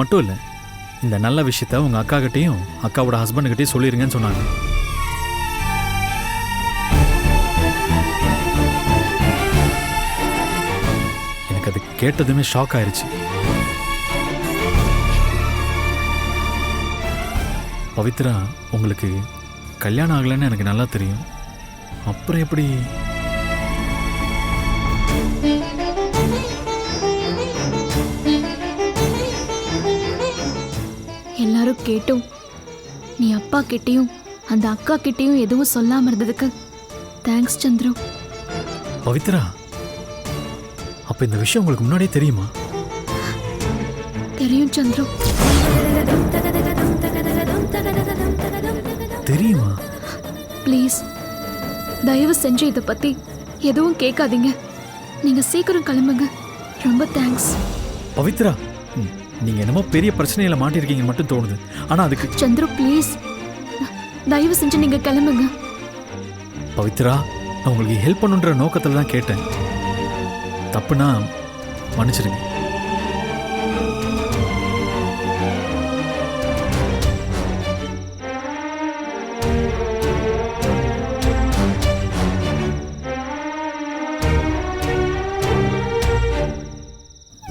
மட்டும் இல்லை இந்த நல்ல விஷயத்த உங்கள் அக்கா கிட்டேயும் அக்காவோட ஹஸ்பண்டுக்கிட்டேயும் சொல்லிடுங்கன்னு சொன்னாங்க. எனக்கு அது கேட்டதுமே ஷாக் ஆயிடுச்சு பவித்ரா உங்களுக்கு கல்யாணம் ஆகலைன்னு எனக்கு நல்லா தெரியும். அப்புறம் எப்படி எல்லாரும் கேட்டும். நீ அப்பா கிட்டேயும் அந்த அக்கா கிட்டேயும் எதுவும் சொல்லாம இருந்ததுக்கு தேங்க்ஸ் சந்துரு. பவித்ரா அப்ப இந்த விஷயம் உங்களுக்கு முன்னாடியே தெரியுமா? தெரியும் சந்துரு. தெரியுமா? ப்ளீஸ் தயவு செஞ்சு இதை பத்தி எதுவும் கேட்காதீங்க. நீங்க சீக்கிரம் கிளம்புங்க. ரொம்ப தேங்க்ஸ் பவித்ரா நீங்க என்னமோ பெரிய பிரச்சனையில மாட்டிருக்கீங்கன்னு மட்டும் தோணுது. ஆனா அதுக்கு சந்துரு ப்ளீஸ் தயவு செஞ்சு நீங்க கிளம்புங்க. பவித்ரா நான் உங்களுக்கு ஹெல்ப் பண்ணுன்ற நோக்கத்துல தான் கேட்டேன். தப்புனா மன்னிச்சிடுங்க.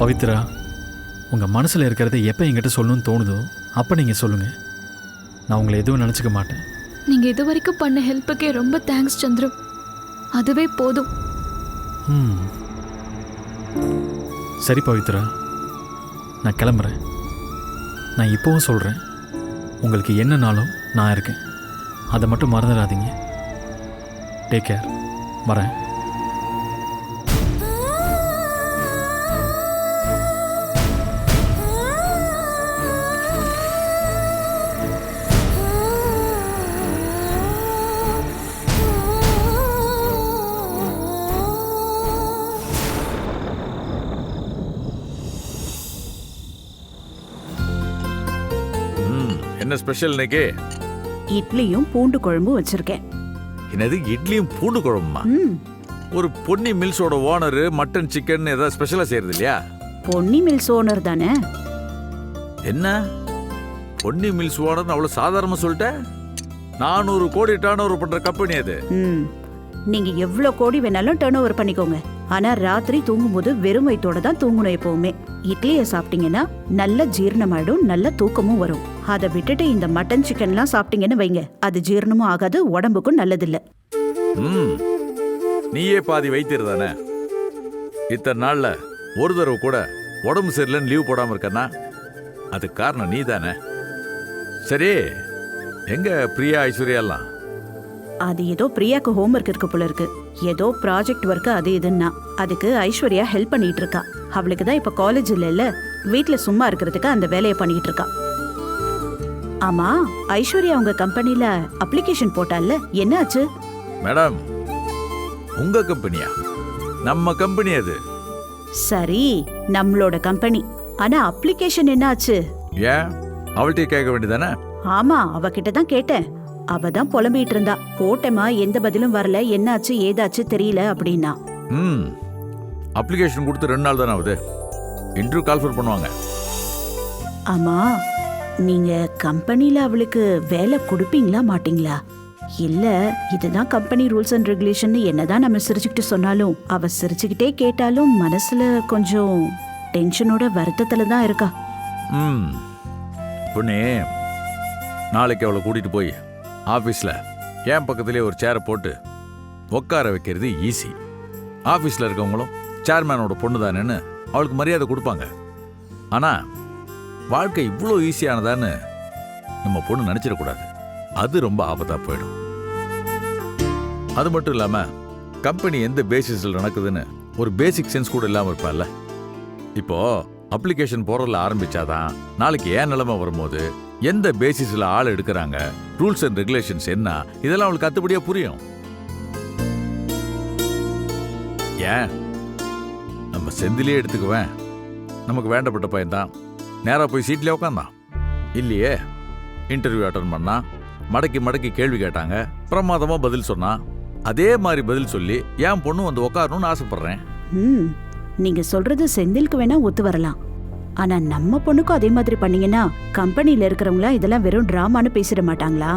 பவித்ரா உங்க மனசுல இருக்கிறத எப்ப என்கிட்ட சொல்லணும்னு தோணுதோ அப்ப நீங்க சொல்லுங்க. நான் உங்களை எதுவும் நினைச்சுக்க மாட்டேன். நீங்க இது வரைக்கும் பண்ண ஹெல்ப்புக்கே ரொம்ப தேங்க்ஸ் சந்துரு. அதுவே போதும். ம். சரி பவித்ரா. நான் கிளம்புறேன். நான் இப்போவும் சொல்கிறேன் உங்களுக்கு என்னனாலும் நான் இருக்கேன். அதை மட்டும் மறந்துடாதீங்க. டேக் கேர் வரேன். ஸ்பெஷல் இன்னைக்கு? இட்லியும் பூண்டு குழம்பும் வச்சிருக்கேன். என்னது இட்லியும் பூண்டு குழம்புமா? ம். ஒரு பொன்னி மில்ஸோட ஓனர் மட்டன் சிக்கன் ஏதாவது ஸ்பெஷலா செய்யறது இல்லையா? பொன்னி மில்ஸ் ஓனர் தானே? என்ன? பொன்னி மில்ஸ் ஓனர் அவ்வளவு சாதாரணமா சொல்லிட்ட? நானூறு கோடி டர்ன் ஓவர் பண்ற கம்பெனி அது. ம். நீங்க எவ்வளவு கோடி வேணாலும் டர்ன் ஓவர் பண்ணிக்கோங்க. ஆனா ராத்திரி தூங்கும்போது வெறும் வயித்தோட தான் தூங்கணும் எப்பவுமே. இட்லியை சாப்பிட்டீங்கன்னா நல்ல ஜீரணமாயிடும் நல்ல தூக்கமும் வரும். அதை விட்டுட்டு இந்த மட்டன் சிக்கன்லாம் சாப்பிட்டீங்கன்னு வைங்க. அது ஜீரணமும் ஆகாது உடம்புக்கும் நல்லதில்ல. ம். நீயே பாதி வைத்தியர் தானே? இத்தனை நாள்ல ஒரு தடவை கூட உடம்பு சரியில்லைன்னு லீவ் போடாம இருக்கன்னா அதுக்கு காரணம் நீ தானே? சரி எங்க பிரியா ஐஸ்வர்யா எல்லாம்? அது ஏதோ பிரியாக்கு ஹோம்ஒர்க் இருக்கு போல இருக்கு. ஏதோ ப்ராஜெக்ட் ஒர்க் அது இதுன்னா அதுக்கு ஐஸ்வர்யா ஹெல்ப் பண்ணிட்டு இருக்கா. அவளுக்கு தான் இப்ப காலேஜ் இல்லைல்ல வீட்ல சும்மா இருக்கிறதுக்கு அந்த வேலையை பண்ணிட்டு இருக்கா. ஆமா ஐஸ்வர்யா உங்க கம்பெனில அப்ளிகேஷன் போட்டால என்ன ஆச்சு? மேடம் உங்க கம்பெனியா? நம்ம கம்பெனி அது. சரி நம்மளோட கம்பெனி. ஆனா அப்ளிகேஷன் என்ன ஆச்சு? ஏன்? அவள்கிட்ட கேட்க வேண்டியதானே? ஆமா அவகிட்ட தான் கேட்டேன். அவ தான் புலம்பிட்டு இருந்தா. போட்டேமா எந்த பதிலும் வரல என்னாச்சு ஏதாச்சு தெரியல அப்படின்னா. ம் அப்ளிகேஷன் கொடுத்து ரெண்டு நாள் தானே ஆகுது. இன்டர்வியூ கால்ஃபர் பண்ணுவாங்க. ஆமா நீங்க கம்பெனில அவளுக்கு வேலை கொடுப்பீங்களா மாட்டீங்களா? இல்ல இதுதான் கம்பெனி ரூல்ஸ் அண்ட் ரெகுலேஷன் என்னதான் நம்ம சிரிச்சுக்கிட்டு சொன்னாலும் அவ சிரிச்சுக்கிட்டே கேட்டாலும் மனசுல கொஞ்சம் டென்ஷனோட வருத்தத்துல தான் இருக்கா. ம். பொண்ணே நாளைக்கு அவளை கூட்டிட்டு போய் ஆஃபீஸில் என் பக்கத்துலேயே ஒரு சேரை போட்டு உட்கார வைக்கிறது ஈஸி ஆஃபீஸில் இருக்கவங்களும் சேர்மேனோட பொண்ணு தானேன்னு அவளுக்கு மரியாதை கொடுப்பாங்க. ஆனால் வாழ்க்கை இவ்வளோ ஈஸியானதான்னு நம்ம பொண்ணு நினச்சிடக்கூடாது. அது ரொம்ப ஆபத்தாக போயிடும். அது மட்டும் இல்லாமல் கம்பெனி எந்த பேசிஸில் நடக்குதுன்னு ஒரு பேசிக் சென்ஸ் கூட இல்லாமல் இருப்பாள்ல இப்போ அப்ளிகேஷன் போடுறதுல ஆரம்பிச்சாதான் நாளைக்கு ஏன் நிலைமை வரும்போது எந்த பேசிஸில் ஆள் எடுக்கிறாங்க ரூல்ஸ் அண்ட் ரெகுலேஷன்ஸ் என்ன இதெல்லாம் அவளுக்கு கத்துப்படியா புரியும். ஏன்? நம்ம செந்திலே எடுத்துக்குவேன். நமக்கு வேண்டப்பட்ட பையன்தான். நேரா போய் சீட்லயே உட்காந்தான் இல்லையே. இன்டர்வியூ அட்டன் பண்ணா மடக்கி மடக்கி கேள்வி கேட்டாங்க. பிரமாதமா பதில் சொன்னா. அதே மாதிரி பதில் சொல்லி என் பொண்ணு வந்து உட்காரணும்னு ஆசைப்படுறேன். ம். நீங்க சொல்றது செந்திலுக்கு வேணா ஒத்து வரலாம். ஆனா நம்ம பொண்ணுக்கும் அதே மாதிரி பண்ணீங்கன்னா கம்பெனில இருக்கிறவங்களா இதெல்லாம் வெறும் டிராமான்னு பேசிட மாட்டாங்களா?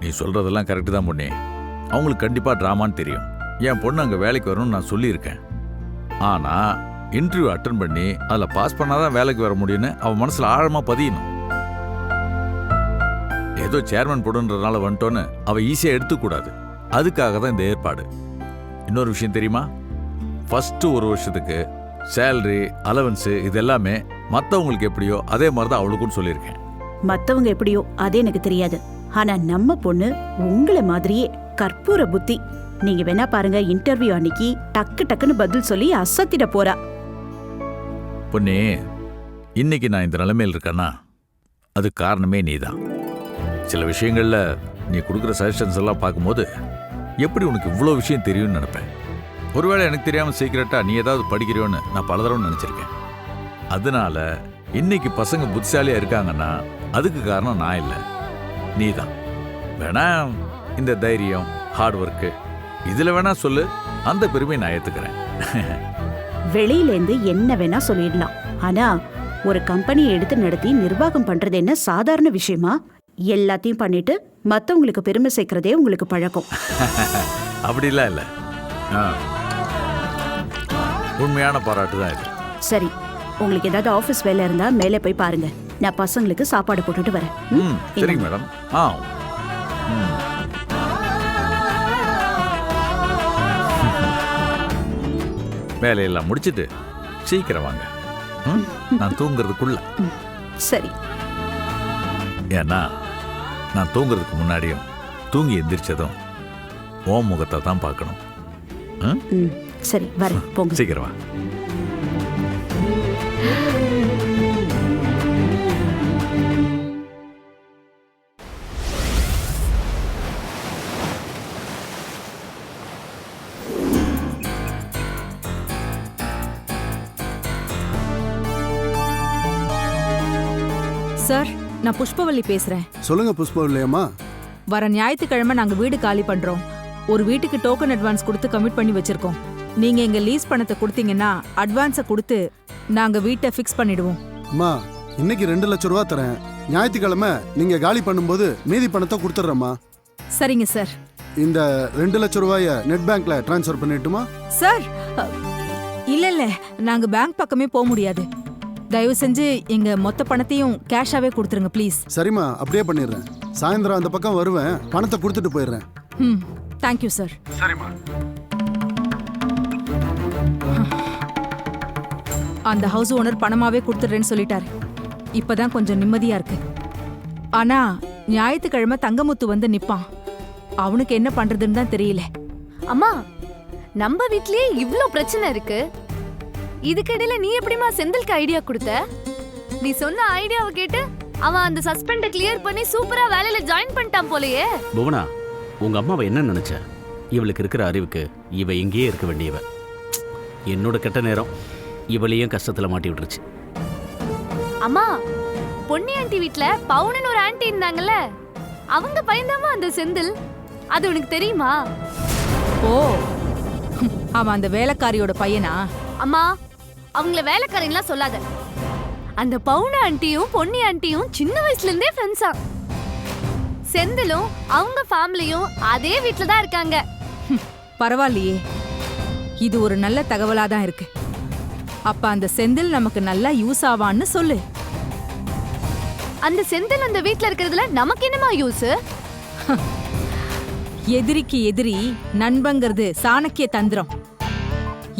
நீ சொல்றதெல்லாம் கரெக்டு தான் பொண்ணே அவங்களுக்கு கண்டிப்பா டிராமான்னு தெரியும். என் பொண்ணு அங்க வேலைக்கு வரணும்னு நான் சொல்லியிருக்கேன். ஆனா இன்டர்வியூ அட்டன் பண்ணி அதில் பாஸ் பண்ணாதான் வேலைக்கு வர முடியும்னு அவன் மனசில் ஆழமாக பதியணும். ஏதோ சேர்மன் போடுன்றதுனால வந்துட்டோன்னு அவள் ஈஸியாக எடுத்துக்கூடாது அதுக்காக தான் இந்த ஏற்பாடு. இன்னொரு விஷயம் தெரியுமா? ஃபஸ்ட்டு ஒரு வருஷத்துக்கு சேலரி அலவன்ஸு இது எல்லாமே மற்றவங்களுக்கு எப்படியோ அதே மாதிரி தான் அவளுக்கும் சொல்லியிருக்கேன். மற்றவங்க எப்படியோ அது எனக்கு தெரியாது. ஆனா நம்ம பொண்ணு உங்களை மாதிரியே கற்பூர புத்தி. நீங்க வேணா பாருங்க இன்டர்வியூ அன்னைக்கு டக்கு டக்குன்னு பதில் சொல்லி அசத்திட போறா. பொன்னே இன்னைக்கு நான் இந்த நிலைமையில் இருக்கேன்னா அது காரணமே நீ தான் சில விஷயங்களில் நீ கொடுக்குற சஜஷன்ஸ் எல்லாம் பார்க்கும்போது எப்படி உனக்கு இவ்வளோ விஷயம் தெரியும்னு நினைப்பேன்? ஒருவேளை எனக்கு தெரியாமல் சீக்கிரட்டாக நீ ஏதாவது படிக்கிறியோன்னு நான் பல தடவை நினச்சிருக்கேன். அதனால இன்னைக்கு பசங்க புத்திசாலியாக இருக்காங்கன்னா அதுக்கு காரணம் நான் இல்லை. நீ தான் வேணா இந்த தைரியம் ஹார்ட் ஒர்க்கு இதில் வேணா சொல்லு அந்த பெருமையை நான் ஏற்றுக்கிறேன் வெளியில இருந்து என்ன வேணா சொல்லிடலாம். ஆனா ஒரு கம்பெனியை எடுத்து நடத்தி நிர்வாகம் பண்றது என்ன சாதாரண விஷயமா? எல்லாத்தையும் பண்ணிட்டு மத்தவங்களுக்கு பெருமை சேர்க்கறதே உங்களுக்கு பழக்கம். அப்படிலாம் இல்லை. உண்மையான பாராட்டு தான் இது. சரி உங்களுக்கு ஏதாவது ஆபீஸ் வேலை இருந்தா மேலே போய் பாருங்க. நான் பசங்களுக்கு சாப்பாடு போட்டுட்டு வரேன். ம்? ம் சரிங்க மேடம். ஆ வேலையெல்லாம் முடிச்சிட்டு சீக்கிரம் வாங்க. ம்? நான் தூங்குறதுக்குள்ள. சரி. ஏன்னா நான் தூங்குறதுக்கு முன்னாடியும் தூங்கி எந்திரிச்சதும் ஓம் முகத்தை தான் பார்க்கணும். ம்? ம் சரி வரேன் போங்க. சீக்கிரம் வா. நான் புஷ்பவல்லி பேசுறேன். சொல்லுங்க புஷ்பம் இல்லையம்மா வர ஞாயிற்றுக்கிழமை நாங்க வீடு காலி பண்றோம். ஒரு வீட்டுக்கு டோக்கன் அட்வான்ஸ் கொடுத்து கமிட் பண்ணி வச்சிருக்கோம். நீங்க எங்க லீஸ் பணத்தை கொடுத்தீங்கன்னா அட்வான்ஸை கொடுத்து நாங்க வீட்டை ஃபிக்ஸ் பண்ணிடுவோம். அம்மா இன்னைக்கு ரெண்டு லட்ச ரூபா தரேன். ஞாயிற்றுக்கிழமை நீங்க காலி பண்ணும்போது மீதி பணத்தை கொடுத்துட்றேம்மா. சரிங்க சார் இந்த ரெண்டு லட்ச ரூபாய நெட் பேங்க்ல ட்ரான்ஸ்ஃபர் பண்ணிட்டுமா? சார் இல்ல இல்ல. நாங்க பேங்க் பக்கமே போக முடியாது. தயவு செஞ்சு எங்க மொத்த பணத்தையும் கேஷாவே கொடுத்துருங்க ப்ளீஸ் சரிம்மா அப்படியே பண்ணிடுறேன். சாயந்தரம் அந்த பக்கம் வருவேன் பணத்தை கொடுத்துட்டு போயிடுறேன். ம் தேங்க்யூ சார் அந்த ஹவுஸ் ஓனர் பணமாவே கொடுத்துடுறேன்னு சொல்லிட்டாரு. இப்பதான் கொஞ்சம் நிம்மதியா இருக்கு. ஆனா ஞாயிற்றுக்கிழமை தங்கமுத்து வந்து நிப்பான். அவனுக்கு என்ன பண்றதுன்னு தான் தெரியல. அம்மா நம்ம வீட்லயே இவ்ளோ பிரச்சனை இருக்கு. இதுக்கிடையில நீ எப்படிமா செந்தில்க்கு ஐடியா கொடுத்த? நீ சொன்ன ஐடியாவை கேட்டு அவன் அந்த சஸ்பெண்ட கிளியர் பண்ணி சூப்பரா வேலையில ஜாயின் பண்ணிட்டான் போலயே. புவனா உங்க அம்மாவை என்ன நினைச்ச? இவளுக்கு இருக்கிற அறிவுக்கு இவ இங்கேயே இருக்க வேண்டியவ. என்னோட கெட்ட நேரம் இவளையும் கஷ்டத்துல மாட்டி விட்டுருச்சு. அம்மா பொன்னி ஆண்டி வீட்ல பவுனன் ஒரு ஆண்டி இருந்தாங்கல்ல அவங்க பயந்தாமா அந்த செந்தில். அது உனக்கு தெரியுமா? ஓ அவன் அந்த வேலைக்காரியோட பையனா? அம்மா அவங்கள வேலைக்காரன்லாம் சொல்லாத. அந்த பவுன ஆண்டியும் பொன்னி ஆண்டியும் சின்ன வயசுல இருந்தே ஃப்ரெண்ட்ஸா செந்திலும் அவங்க ஃபேமிலியும் அதே வீட்ல தான் இருக்காங்க. பரவாயில்லையே. இது ஒரு நல்ல தகவலா தான் இருக்கு. அப்ப அந்த செந்தில் நமக்கு நல்லா யூஸ் ஆவான்னு சொல்லு. அந்த செந்தில் அந்த வீட்ல இருக்கிறதுல நமக்கு என்னமா யூஸ் எதிரிக்கு எதிரி நண்பங்கிறது சாணக்கிய தந்திரம்.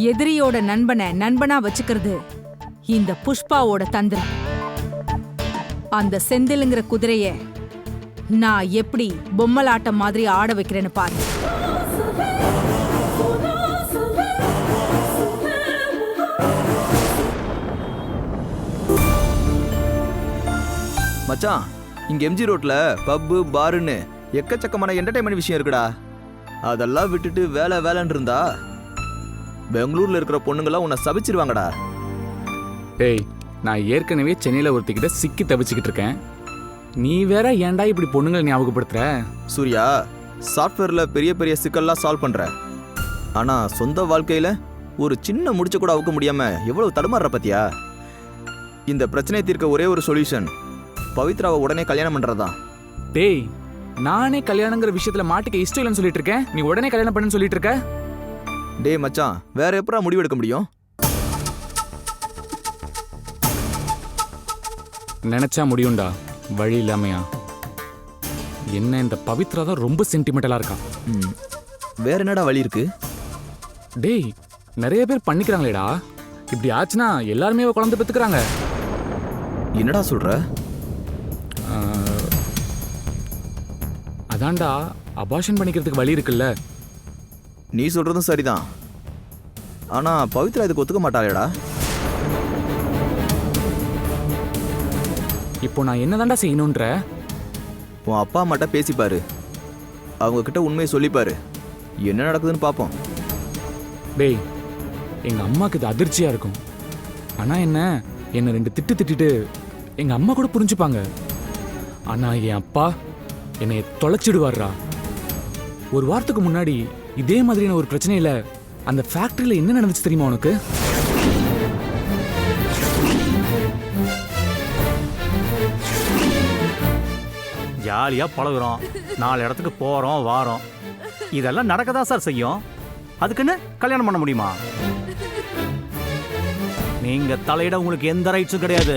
எதிரியோட நண்பனை நண்பனா வச்சுக்கிறது இந்த புஷ்பாவோட தந்திரம். அந்த செந்திலுங்கிற குதிரைய நான் எப்படி பொம்மலாட்டம் மாதிரி ஆட வைக்கிறேன்னு பாரு. மச்சான் இங்க எம்ஜி ரோட்ல பப்பு பாருன்னு எக்கச்சக்கமான என்டர்டைன்மெண்ட் விஷயம் இருக்குடா. அதெல்லாம் விட்டுட்டு வேலை வேலைன்னு இருந்தா பெங்களூர்ல இருக்கிற பொண்ணுங்களாம் உன்னை சபிச்சிருவாங்கடா. டேய் நான் ஏற்கனவே சென்னையில் ஒருத்திக்கிட்ட சிக்கி தவிச்சுக்கிட்டு இருக்கேன். நீ வேற ஏன்டா இப்படி பொண்ணுங்களை ஞாபகப்படுத்துற? சூர்யா சாஃப்ட்வேர்ல பெரிய பெரிய சிக்கல்லாம் சால்வ் பண்ற. ஆனா சொந்த வாழ்க்கையில ஒரு சின்ன முடிச்ச கூட அவுக்க முடியாம எவ்வளவு தடுமாறுற பத்தியா? இந்த பிரச்சனையை தீர்க்க ஒரே ஒரு சொல்யூஷன் பவித்ராவை உடனே கல்யாணம் பண்ணுறதான் டேய் நானே கல்யாணங்கிற விஷயத்துல மாட்டிக்க இஷ்டம் இல்லைன்னு சொல்லிட்டு இருக்கேன். நீ உடனே கல்யாணம் பண்ணுன்னு சொல்லிட்டு இருக்க? டேய் மச்சான் வேற எப்படா முடிவெடுக்க முடியும்? நினைச்சா முடியும்டா. வழி இல்லாமையா? என்ன இந்த பவித்ரா தான் ரொம்ப சென்டிமெண்டலா இருக்கா ம், வேற என்னடா வழி இருக்கு? டேய் நிறைய பேர் பண்ணிக்கிறாங்களேடா. இப்படி ஆச்சுன்னா எல்லாருமே இவ குழந்தை பெத்துக்கிறாங்க. என்னடா சொல்ற? அதான்டா அபாஷன் பண்ணிக்கிறதுக்கு வழி இருக்குல்ல. நீ சொல்றதும் சரிதான். ஆனா பவித்ரா இதுக்கு ஒத்துக்க மாட்டாளேடா. இப்போ நான் என்னதான்டா செய்யணுன்ற? உன் அப்பா அம்மாட்ட பேசிப்பாரு. அவங்க கிட்ட உண்மையை சொல்லிப்பாரு. என்ன நடக்குதுன்னு பார்ப்போம் டேய் எங்க அம்மாக்கு இது அதிர்ச்சியா இருக்கும். ஆனா என்ன என்ன ரெண்டு திட்டு திட்டிட்டு எங்க அம்மா கூட புரிஞ்சுப்பாங்க. ஆனா என் அப்பா என்னை தொலைச்சிடுவார்ரா. ஒரு வாரத்துக்கு முன்னாடி இதே மாதிரியான ஒரு பிரச்சனையில அந்த ஃபேக்டரியில என்ன நடந்துச்சு தெரியுமா உனக்கு? ஜாலியாக பழகுறோம். நாலு இடத்துக்கு போகிறோம் வாரோம். இதெல்லாம் நடக்க தான் சார் செய்யும். அதுக்குன்னு கல்யாணம் பண்ண முடியுமா? நீங்க தலையிட உங்களுக்கு எந்த ரைட்ஸும் கிடையாது.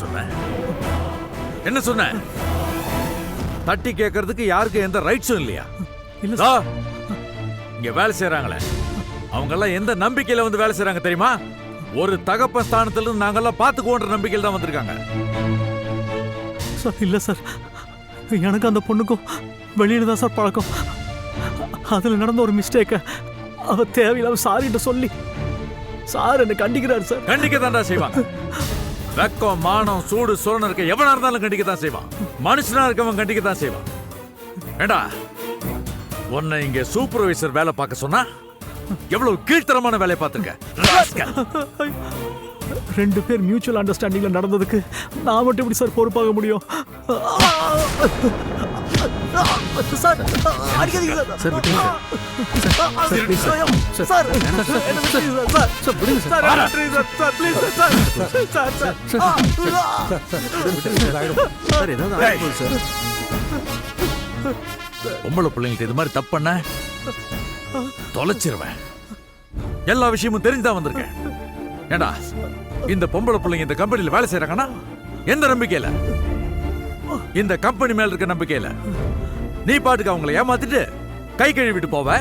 சொன்ன என்ன சொன்ன? தட்டி கேட்கறதுக்கு யாருக்கு எந்த ரைட்ஸும் இல்லையா? இல்ல இங்க வேலை செய்யறாங்களே அவங்க எல்லாம் எந்த நம்பிக்கையில வந்து வேலை செய்றாங்க தெரியுமா? ஒரு தகப்ப ஸ்தானத்துல இருந்து நாங்கெல்லாம் பாத்துக்குவோன்ற நம்பிக்கையில தான் வந்திருக்காங்க. சார் இல்லை சார். எனக்கு அந்த பொண்ணுக்கும் வெளியில தான் சார் பழக்கம். அதில் நடந்த ஒரு மிஸ்டேக்கை அவ தேவையில்லாம சாரிட்டு சொல்லி சார் என்னை கண்டிக்கிறார் சார். கண்டிக்க தான்டா செய்வாங்க. வெக்கம் மானம் சூடு சுரணம் இருக்க எவனா இருந்தாலும் கண்டிக்க தான் செய்வான். மனுஷனா இருக்கவன் கண்டிக்க தான் செய்வான். ஏண்டா? உன்னை இங்க சூப்பர்வைசர் வேலை பார்க்க சொன்னா எவ்வளவு கீழ்த்தரமான வேலையை பார்த்துருக்க? ரெண்டு பேர் மியூச்சுவல் அண்டர்ஸ்டாண்டிங்ல நடந்ததுக்கு நான் மட்டும் எப்படி சார் பொறுப்பாக முடியும்? சார் அடிக்காதீங்க சார் சார் விட்டுருங்க சார் சார் என்ன விட்டுருங்க சார் சார் விடுங்க சார் என்ன விட்டுருங்க sir please sir sir sir sir ஏதாவது ஆகப் போகுது சார் பொம்பளை பிள்ளைங்கிட்ட இது மாதிரி தப்பு பண்ண தொலைச்சிருவேன் எல்லா விஷயமும் தெரிஞ்சுதான் வந்திருக்கேன் ஏண்டா இந்த பொம்பளை பிள்ளைங்க இந்த கம்பெனில வேலை செய்யறாங்கன்னா எந்த நம்பிக்கையில இந்த கம்பெனி மேல இருக்க நம்பிக்கையில நீ பாட்டுக்கு அவங்கள ஏமாத்திட்டு கை கழுவிட்டு போவ.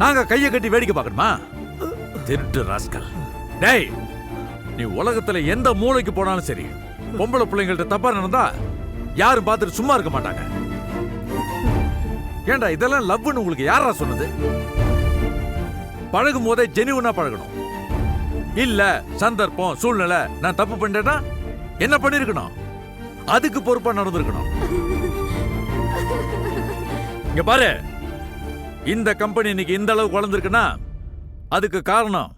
நாங்க கையை கட்டி வேடிக்கை பார்க்கணுமா? திருட்டு ராஸ்கல். டேய் நீ உலகத்துல எந்த மூளைக்கு போனாலும் சரி பொம்பளை பிள்ளைங்கள்ட்ட தப்பா நடந்தா யாரும் பார்த்துட்டு சும்மா இருக்க மாட்டாங்க. ஏண்டா இதெல்லாம் லவ்னு உங்களுக்கு யாரா சொன்னது? பழகும் போதே ஜெனிவனா பழகணும். இல்ல சந்தர்ப்பம் சூழ்நிலை நான் தப்பு பண்ணிட்டேன்னா என்ன பண்ணிருக்கணும்? அதுக்கு பொறுப்பா நடந்திருக்கணும். இங்க பாரு. இந்த கம்பெனி இன்னைக்கு இந்த அளவுக்கு வளர்ந்துருக்குன்னா அதுக்கு காரணம்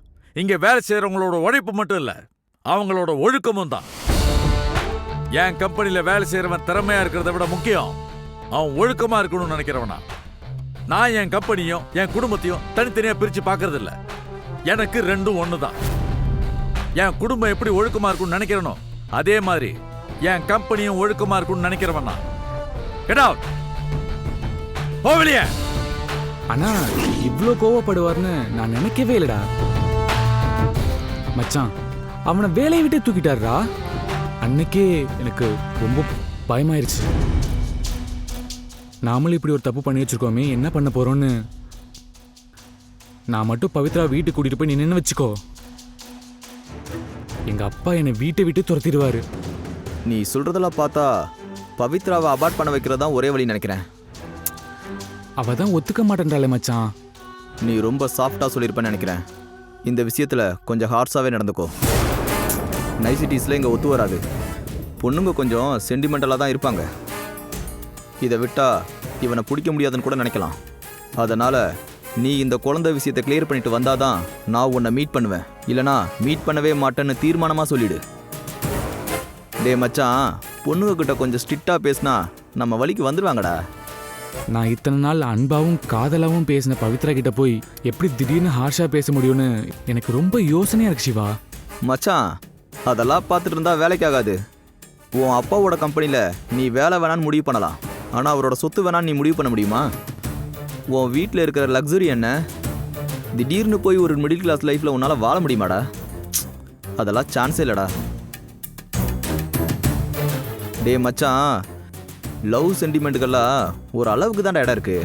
இங்க வேலை செய்யறவங்களோட உழைப்பு மட்டும் இல்ல அவங்களோட ஒழுக்கமும் தான். என் கம்பெனியில வேலை செய்யறவன் திறமையா இருக்கிறத விட முக்கியம் அவன் ஒழுக்கமா இருக்கணும்னு நினைக்கிறவனா. நான் என் கம்பெனியும் என் குடும்பத்தையும் தனித்தனியா பிரிச்சு பாக்குறது இல்ல எனக்கு ரெண்டும் ஒண்ணுதான். என் குடும்பம் எப்படி ஒழுக்கமா இருக்கும்னு நினைக்கிறனோ அதே மாதிரி என் கம்பெனியும் ஒழுக்கமா இருக்கும்னு நினைக்கிறவன் நான். போ வெளியே. ஆனா இவ்ளோ கோவப்படுவார்னு நான் நினைக்கவே இல்லடா. மச்சான் அவனை வேலையை விட்டு தூக்கிட்டாருடா அன்னைக்கே எனக்கு ரொம்ப பயமாயிருச்சு. நாமளும் இப்படி ஒரு தப்பு பண்ணி வச்சிருக்கோமே என்ன பண்ண போறோம்னு. நான் மட்டும் பவித்ரா வீட்டுக்கு கூட்டிட்டு போய் நின்னு வச்சுக்கோ. எங்க அப்பா என்னை வீட்டை விட்டு துரத்திடுவாரு. நீ சொல்றதெல்லாம் பார்த்தா பவித்ராவை அபார்ட் பண்ண வைக்கிறது தான் ஒரே வழி நினைக்கிறேன். அவ தான் ஒத்துக்க மாட்டேன்றாளே மச்சான். நீ ரொம்ப சாஃப்டா சொல்லியிருப்பேன்னு நினைக்கிறேன். இந்த விஷயத்துல கொஞ்சம் ஹார்ஸாவே நடந்துக்கோ. நைசிட்டிஸ்ல இங்க ஒத்து வராது. பொண்ணுங்க கொஞ்சம் சென்டிமெண்டலாக தான் இருப்பாங்க. இதை விட்டா இவனை பிடிக்க முடியாதுன்னு கூட நினைக்கலாம். அதனால நீ இந்த குழந்தை விஷயத்தை கிளியர் பண்ணிட்டு வந்தாதான் நான் உன்னை மீட் பண்ணுவேன். இல்லைனா மீட் பண்ணவே மாட்டேன்னு தீர்மானமாக சொல்லிடு. டே மச்சான் பொண்ணுங்க கிட்ட கொஞ்சம் ஸ்ட்ரிக்டாக பேசினா நம்ம வழிக்கு வந்துடுவாங்கடா நான் இத்தனை நாள் அன்பாவும் காதலாவும் பேசின பவித்ரா கிட்ட போய் எப்படி திடீர்னு ஹார்ஷா பேச முடியும்னு எனக்கு ரொம்ப யோசனையா இருக்கு சிவா. மச்சான் அதெல்லாம் பார்த்துட்டு இருந்தா வேலைக்கு ஆகாது. உன் அப்பாவோட கம்பெனியில் நீ வேலை வேணான்னு முடிவு பண்ணலாம். ஆனால் அவரோட சொத்து வேணான்னு நீ முடிவு பண்ண முடியுமா? உன் வீட்டில் இருக்கிற லக்ஸுரி என்ன? திடீர்னு போய் ஒரு மிடில் கிளாஸ் லைஃப்பில் உன்னால் வாழ முடியுமாடா? அதெல்லாம் சான்ஸே இல்லைடா. டேய் மச்சான் லவ் சென்டிமெண்ட்டுக்கெல்லாம் ஒரு அளவுக்கு தான் இடம் இருக்கு.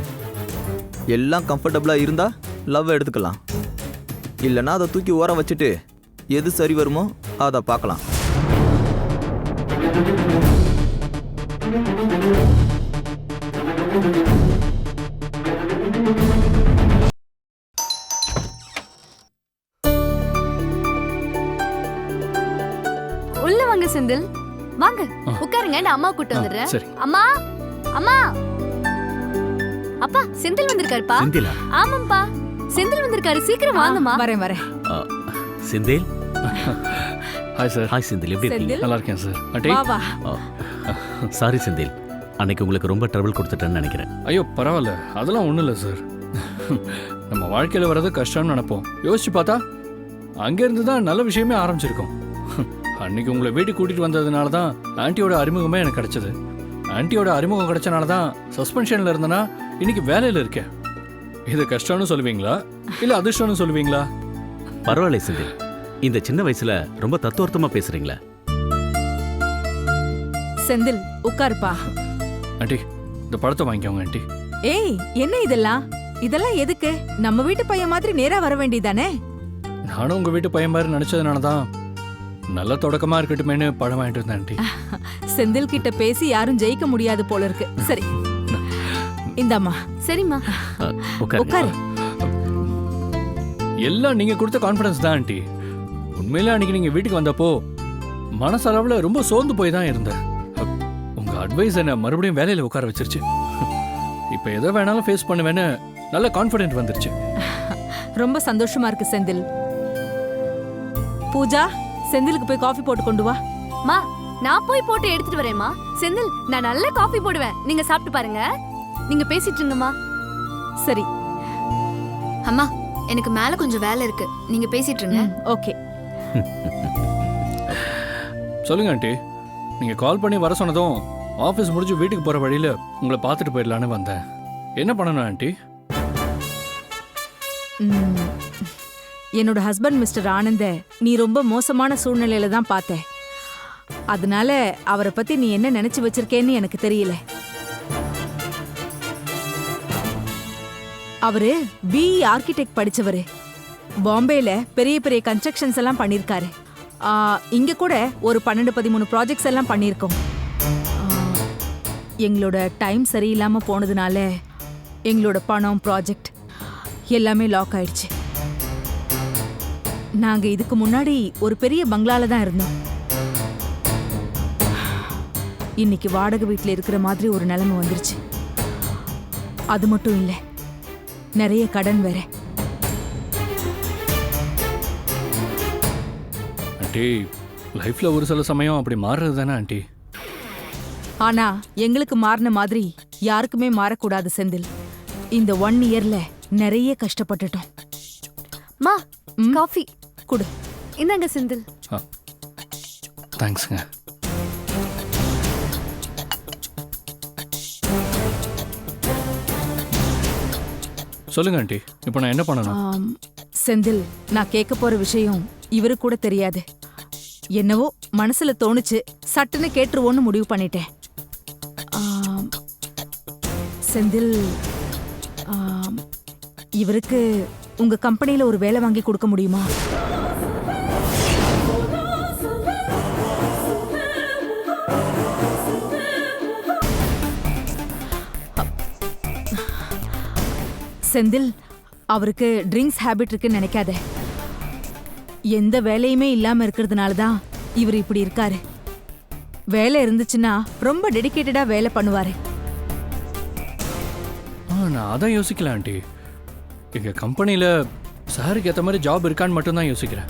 எல்லாம் கம்ஃபர்டபுளாக இருந்தால் லவ் எடுத்துக்கலாம். இல்லைன்னா அதை தூக்கி ஓரம் வச்சுட்டு எது சரி வருமோ அதை பார்க்கலாம். உள்ள வாங்க செந்தில். வாங்க. உட்காருங்க நான் அம்மா கூட்டு வந்துடுறேன். அம்மா அம்மா. அப்பா செந்தில் வந்திருக்காருப்பா. ஆமாப்பா செந்தில் வந்திருக்காரு சீக்கிரம் வாங்கம்மா. வரேன் வரேன். ஆ, Senthil? Hi sir hi Senthil. எப்படி இருக்கீங்க? நல்லா இருக்கேன் சார் வா வா. சாரி செந்தில். அன்னைக்கு உங்களுக்கு ரொம்ப ட்ரபிள் கொடுத்துட்டேன்னு நினைக்கிறேன். ஐயோ பரவாயில்ல. அதெல்லாம் ஒன்றும் இல்லை சார் நம்ம வாழ்க்கையில் வர்றது கஷ்டம்னு நினைப்போம். யோசிச்சு பார்த்தா அங்கேருந்து தான் நல்ல விஷயமே ஆரம்பிச்சிருக்கோம். அன்னைக்கு உங்களை வீட்டுக்கு கூட்டிகிட்டு வந்ததுனால தான் ஆன்ட்டியோட அறிமுகமே எனக்கு கிடைச்சது. ஆன்ட்டியோட அறிமுகம் கிடைச்சனால தான் சஸ்பென்ஷனில் இருந்தேன்னா இன்னைக்கு வேலையில் இருக்கேன். இது கஷ்டம்னு சொல்லுவீங்களா? இல்லை அதிர்ஷ்டம்னு சொல்லுவீங்களா? பரவாயில்ல செந்தில் இந்த சின்ன வயசுல ரொம்ப தத்துவார்த்தமா பேசுறீங்களே. செந்தில் உட்காருப்பா. ஆண்டி இந்த படத்தை வாங்கிக்கோங்க ஆண்டி. ஏய் என்ன இதெல்லாம்? இதெல்லாம் எதுக்கு? நம்ம வீட்டு பையன் மாதிரி நேரா வர வேண்டியதானே? நானும் உங்கள் வீட்டு பையன் மாதிரி நினச்சதுனால தான் நல்ல தொடக்கமாக இருக்கட்டுமேனு பழம் வாங்கிட்டு ஆண்டி. செந்தில் கிட்ட பேசி யாரும் ஜெயிக்க முடியாது போல இருக்கு. சரி. இந்தாம்மா. சரிம்மா. உட்காரு. எல்லாம் நீங்க கொடுத்த கான்ஃபிடன்ஸ் தான் ஆண்டி. உண்மையில அன்னைக்கு நீங்க வீட்டுக்கு வந்தப்போ மனசளவுல ரொம்ப சோர்ந்து போய் தான் இருந்தேன். உங்க அட்வைஸ் என்ன மறுபடியும் வேலையில உட்கார வச்சிருச்சு. இப்போ எதை வேணாலும் ஃபேஸ் பண்ணுவேன்னு நல்ல கான்ஃபிடென்ட் வந்துருச்சு. ரொம்ப சந்தோஷமா இருக்கு செந்தில். பூஜா செந்திலுக்கு போய் காஃபி போட்டு கொண்டு வா. மா நான் போய் போட்டு எடுத்துட்டு வரேம்மா செந்தில் நான் நல்ல காஃபி போடுவேன். நீங்க சாப்பிட்டு பாருங்க. நீங்க பேசிட்டு இருங்கம்மா. சரி. அம்மா எனக்கு மேல கொஞ்சம் வேலை இருக்கு. நீங்க பேசிட்டு இருங்க. ஓகே. சொல்லுங்க ஆண்டி. நீங்க கால் பண்ணி வர சொன்னதும் ஆஃபீஸ் முடிஞ்சு வீட்டுக்கு போற வழியில உங்களை பார்த்துட்டு போயிடலான்னு வந்தேன். என்ன பண்ணணும் ஆண்டி? என்னோட ஹஸ்பண்ட் மிஸ்டர் ஆனந்த நீ ரொம்ப மோசமான சூழ்நிலையில தான் பார்த்த. அதனால அவரை பத்தி நீ என்ன நினைச்சு வச்சிருக்கேன்னு எனக்கு தெரியல. அவரு பிஇ ஆர்கிடெக்ட் படிச்சவரு. பாம்பேல பெரிய பெரிய கன்ஸ்ட்ரக்ஷன்ஸ் எல்லாம் பண்ணியிருக்காரு இங்க கூட ஒரு பன்னெண்டு பதிமூணு ப்ராஜெக்ட்ஸ் எல்லாம் பண்ணியிருக்கோம் எங்களோட டைம் சரியில்லாம போனதுனால எங்களோட பணம் ப்ராஜெக்ட் எல்லாமே லாக் ஆயிடுச்சு. நாங்க இதுக்கு முன்னாடி ஒரு பெரிய பங்களால தான் இருந்தோம். இன்னைக்கு வாடகை வீட்டில் இருக்கிற மாதிரி ஒரு நிலைமை வந்துருச்சு. அது மட்டும் இல்லை நிறைய கடன் வேற. ஆண்டி லைஃப்ல ஒரு சில சமயம் அப்படி மாறுறது தானே ஆண்டி? ஆனா எங்களுக்கு மாறின மாதிரி யாருக்குமே மாறக்கூடாது செந்தில். இந்த ஒன் இயர்ல நிறைய கஷ்டப்பட்டுட்டோம். மா. காஃபி. குடு. இந்தாங்க செந்தில். தேங்க்ஸுங்க சொல்லுங்க ஆண்டி. இப்போ நான் என்ன பண்ணணும்? ஆம், செந்தில் நான் கேட்க போற விஷயம் இவரு கூட தெரியாது. என்னவோ மனசுல தோணுச்சு சட்டுன்னு கேட்டுருவோன்னு முடிவு பண்ணிட்டேன். ஆம், செந்தில் ஆம், இவருக்கு உங்க கம்பெனில ஒரு வேலை வாங்கி கொடுக்க முடியுமா? செந்தில் அவருக்கு ட்ரிங்க்ஸ் ஹேபிட் இருக்குன்னு நினைக்காத. எந்த வேலையுமே இல்லாம இருக்கிறதுனால தான் இவர் இப்படி இருக்காரு. வேலை இருந்துச்சுன்னா ரொம்ப டெடிகேட்டடா வேலை பண்ணுவாரு. நான் அதான் யோசிக்கல ஆண்டி. எங்கள் கம்பெனியில் சாருக்கு ஏற்ற மாதிரி ஜாப் இருக்கான்னு மட்டும்தான் யோசிக்கிறேன்.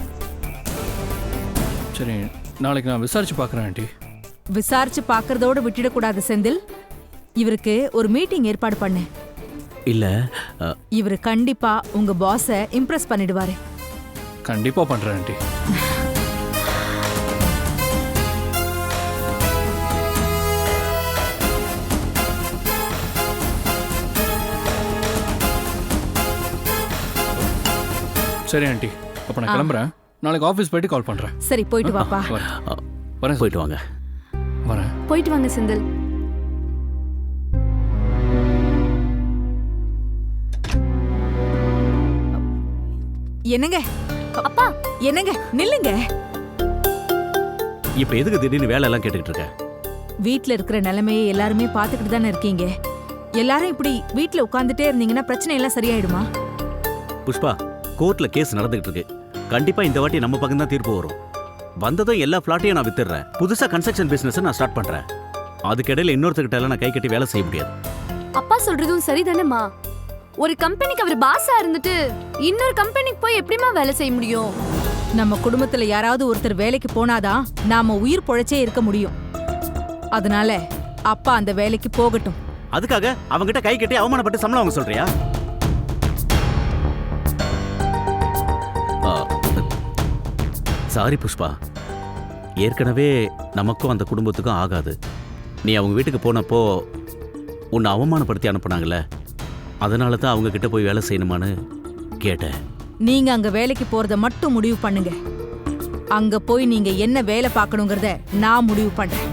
சரி நாளைக்கு நான் விசாரிச்சு பார்க்குறேன் ஆண்டி. விசாரிச்சு பார்க்கறதோட விட்டுடக்கூடாது செந்தில். இவருக்கு ஒரு மீட்டிங் ஏற்பாடு பண்ணு. இல்ல இவர் கண்டிப்பா உங்க பாஸ இம்ப்ரெஸ் பண்ணிடுவாரு. கண்டிப்பாக பண்ணுறேன் ஆண்டி. சரி ஆண்டி. அப்போ நான். கிளம்புறேன். நாளைக்கு ஆஃபீஸ் போயிட்டு கால் பண்ணுறேன் சரி போயிட்டு வாப்பா. வரேன் போயிட்டு வாங்க. வரேன். போயிட்டு வாங்க செந்தில். என்னங்க? அப்பா என்னங்க? நில்லுங்க. இப்ப எதுக்கு திடீர்னு வேலை எல்லாம் கேட்டுக்கிட்டு இருக்க? வீட்ல இருக்கிற நிலைமையை எல்லாருமே பார்த்துக்கிட்டு தானே இருக்கீங்க. எல்லாரும் இப்படி வீட்ல உட்காந்துட்டே இருந்தீங்கன்னா பிரச்சனை எல்லாம் சரியாயிடுமா? புஷ்பா கோர்ட்ல கேஸ் நடந்துகிட்டு இருக்கு. கண்டிப்பா இந்த வாட்டி நம்ம பக்கம் தான் தீர்ப்பு வரும். வந்ததும் எல்லா ஃபிளாட்டையும் நான் வித்துடுறேன். புதுசா கன்ஸ்ட்ரக்ஷன் பிசினஸ் நான் ஸ்டார்ட் பண்றேன். அதுக்கிடையில இன்னொருத்தர்கிட்ட எல்லாம் நான் கை கட்டி வேலை செய்ய முடியாது. அப்பா சொல்றதும் சரிதானேம்மா? ஒரு கம்பெனிக்கு அவர் பாஸா இருந்துட்டு இன்னொரு கம்பெனிக்கு போய் எப்படிம்மா வேலை செய்ய முடியும்? நம்ம குடும்பத்துல யாராவது ஒருத்தர் வேலைக்கு போனாதான் நாம உயிர் பொழைச்சே இருக்க முடியும். அதனால அப்பா அந்த வேலைக்கு போகட்டும். அதுக்காக அவங்கிட்ட கை கட்டி அவமானப்பட்டு சம்பளம் வாங்க சொல்றியா? சாரி புஷ்பா. ஏற்கனவே நமக்கும் அந்த குடும்பத்துக்கும் ஆகாது. நீ அவங்க வீட்டுக்கு போனப்போ உன்னை அவமானப்படுத்தி அனுப்புனாங்கல்ல? அதனால தான் அவங்க கிட்ட போய் வேலை செய்யணுமான்னு கேட்டேன். நீங்க அங்க வேலைக்கு போறத மட்டும் முடிவு பண்ணுங்க. அங்க போய் நீங்க என்ன வேலை பார்க்கணுங்கிறத நான் முடிவு பண்றேன்.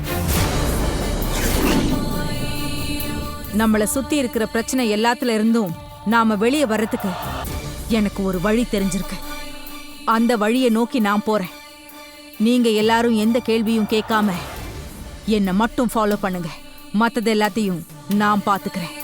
நம்மள சுத்தி இருக்கிற பிரச்சனை எல்லாத்துல இருந்தும் நாம வெளியே வர்றதுக்கு எனக்கு ஒரு வழி தெரிஞ்சிருக்கு. அந்த வழியை நோக்கி நான் போறேன். நீங்க எல்லாரும் எந்த கேள்வியும் கேட்காம என்னை மட்டும் ஃபாலோ பண்ணுங்க. மற்றது எல்லாத்தையும் நான் பார்த்துக்கிறேன்